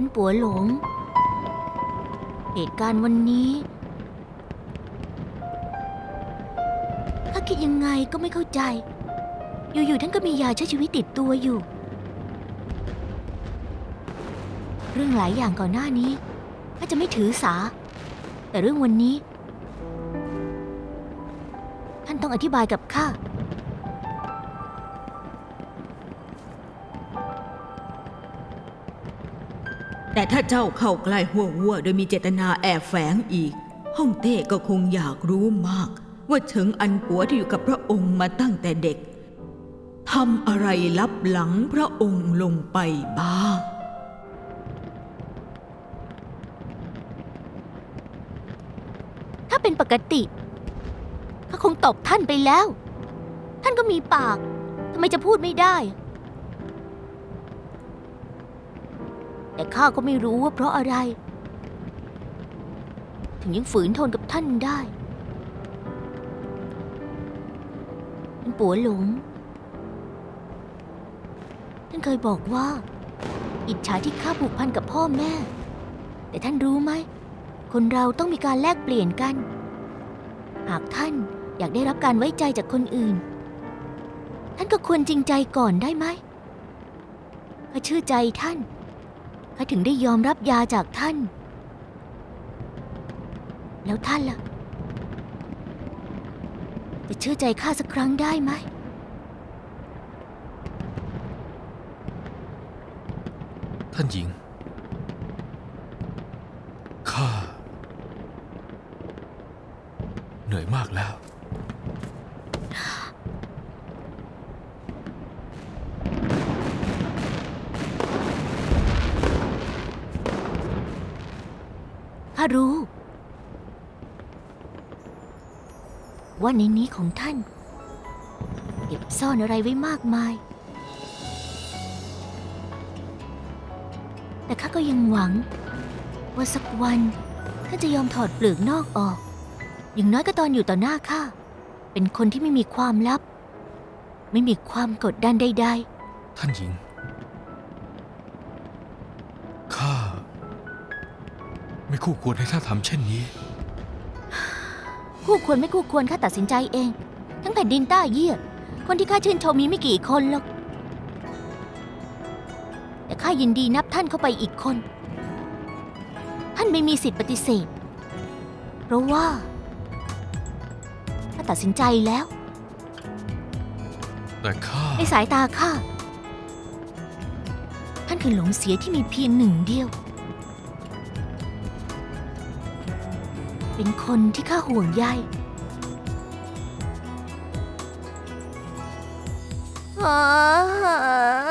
ท่านปัวหลง เหตุการณ์วันนี้ข้าคิดยังไงก็ไม่เข้าใจ อยู่ๆท่านก็มียาใช้ชีวิตติดตัวอยู่ เรื่องหลายอย่างก่อนหน้านี้ข้าจะไม่ถือสา แต่เรื่องวันนี้ ท่านต้องอธิบายกับข้า แต่ถ้าเจ้าเข้าใกล้หัววัวโดยมีเจตนาแอบแฝงอีก ฮ่องเต้ก็คงอยากรู้มาก ว่าเฉิงอันปัวที่อยู่กับพระองค์มาตั้งแต่เด็กทำอะไรลับหลังพระองค์ลงไปบ้างถ้าเป็นปกติข้าคงตบท่านไปแล้ว ท่านก็มีปากทำไมจะพูดไม่ได้ แต่ข้าก็ไม่รู้ว่าเพราะอะไร ถึงยังฝืนทนกับท่านได้ท่านปัวหลง ท่านเคยบอกว่า อิจฉาที่ข้าผูกพันกับพ่อแม่ แต่ท่านรู้ไหม คนเราต้องมีการแลกเปลี่ยนกัน หากท่านอยากได้รับการไว้ใจจากคนอื่น ท่านก็ควรจริงใจก่อนได้ไหมข้าเชื่อใจท่าน ข้าถึงได้ยอมรับยาจากท่าน แล้วท่านล่ะ จะเชื่อใจข้าสักครั้งได้ไหม ท่านหญิง ข้า เหนื่อยมากแล้ว รู้ ว่าในนี้ของท่าน เก็บซ่อนอะไรไว้มากมาย แต่ข้าก็ยังหวัง ว่าสักวันท่านจะยอมถอดเปลือกนอกออก อย่างน้อยก็ตอนอยู่ต่อหน้าข้าเป็นคนที่ไม่มีความลับ ไม่มีความกดดันใด ๆ ท่านหญิง ไม่คู่ควรให้ท่านทำเช่นนี้ๆคู่ควรไม่คู่ควรข้าตัดสินใจเอง ทั้งแผ่นดินต้าเยี่ยคนที่ข้าชื่นชมมีไม่กี่คนหรอก แต่ข้ายินดีนับท่านเข้าไปอีกคน ท่านไม่มีสิทธิ์ปฏิเสธ เพราะว่าข้าตัดสินใจแล้ว แต่ข้าในสายตาข้า ท่านคือหลงเสียที่มีเพียงหนึ่งเดียว เป็นคนที่ข้าห่วงใยอ๋อ